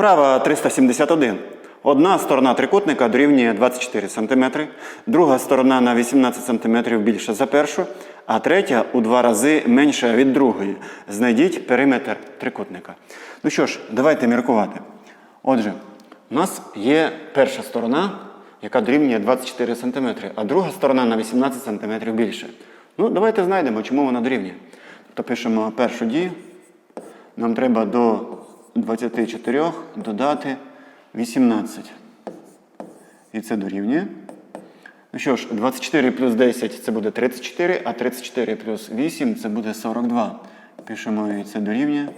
Вправа 371. Одна сторона трикутника дорівнює 24 см, друга сторона на 18 см більша за першу, а третя у два рази менша від другої. Знайдіть периметр трикутника. Ну що ж, давайте міркувати. Отже, у нас є перша сторона, яка дорівнює 24 см, а друга сторона на 18 см більше. Ну, давайте знайдемо, чому вона дорівнює. Тобто пишемо першу дію. Нам треба до 24 додати 18. І це дорівнює. Ну що ж, 24 плюс 10 це буде 34, а 34 плюс 8 це буде 42. Пишемо і це дорівнює.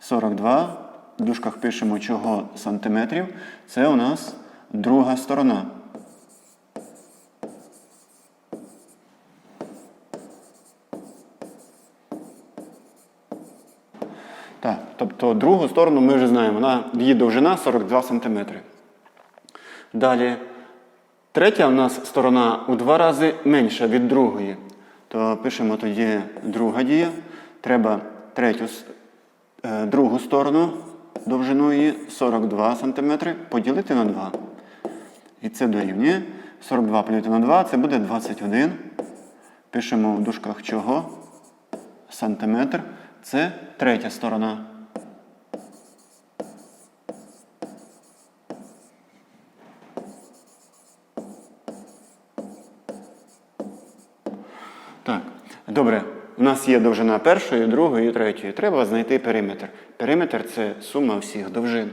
42. В дужках пишемо чого сантиметрів. Це у нас друга сторона. Так, тобто другу сторону ми вже знаємо. Вона, її довжина 42 см. Далі. Третя у нас сторона у два рази менша від другої. То пишемо тоді друга дія. Треба третю, е, другу сторону довжину її 42 см поділити на 2. І це дорівнює. 42 поділити на 2 це буде 21. Пишемо в дужках чого? Сантиметр. Це третя сторона. Так, добре. У нас є довжина першої, другої третьої. Треба знайти периметр. Периметр це сума всіх довжин.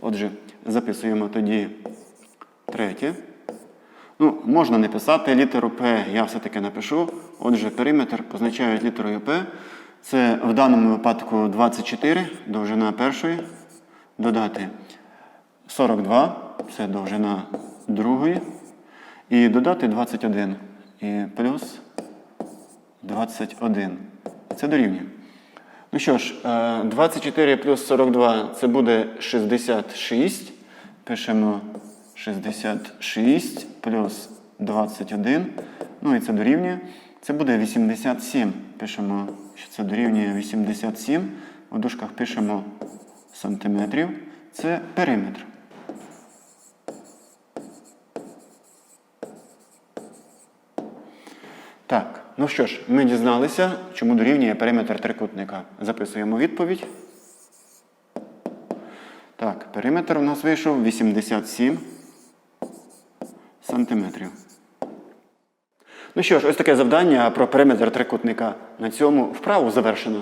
Отже, записуємо тоді третє. Ну, можна не писати літеру П, я все-таки напишу. Отже, периметр позначають літерою П. Це в даному випадку 24, довжина першої. Додати 42, це довжина другої. І додати 21. І плюс 21. Це дорівнює. Ну що ж, е, 24 плюс 42 це буде 66. Пишемо 66 плюс 21. Ну і це дорівнює. Це буде 87. Пишемо, що це дорівнює 87. У дужках пишемо сантиметрів. Це периметр. Так, ну що ж, ми дізналися, чому дорівнює периметр трикутника. Записуємо відповідь. Так, периметр у нас вийшов 87 сантиметрів. Ну що ж, ось таке завдання про периметр трикутника. На цьому вправу завершено.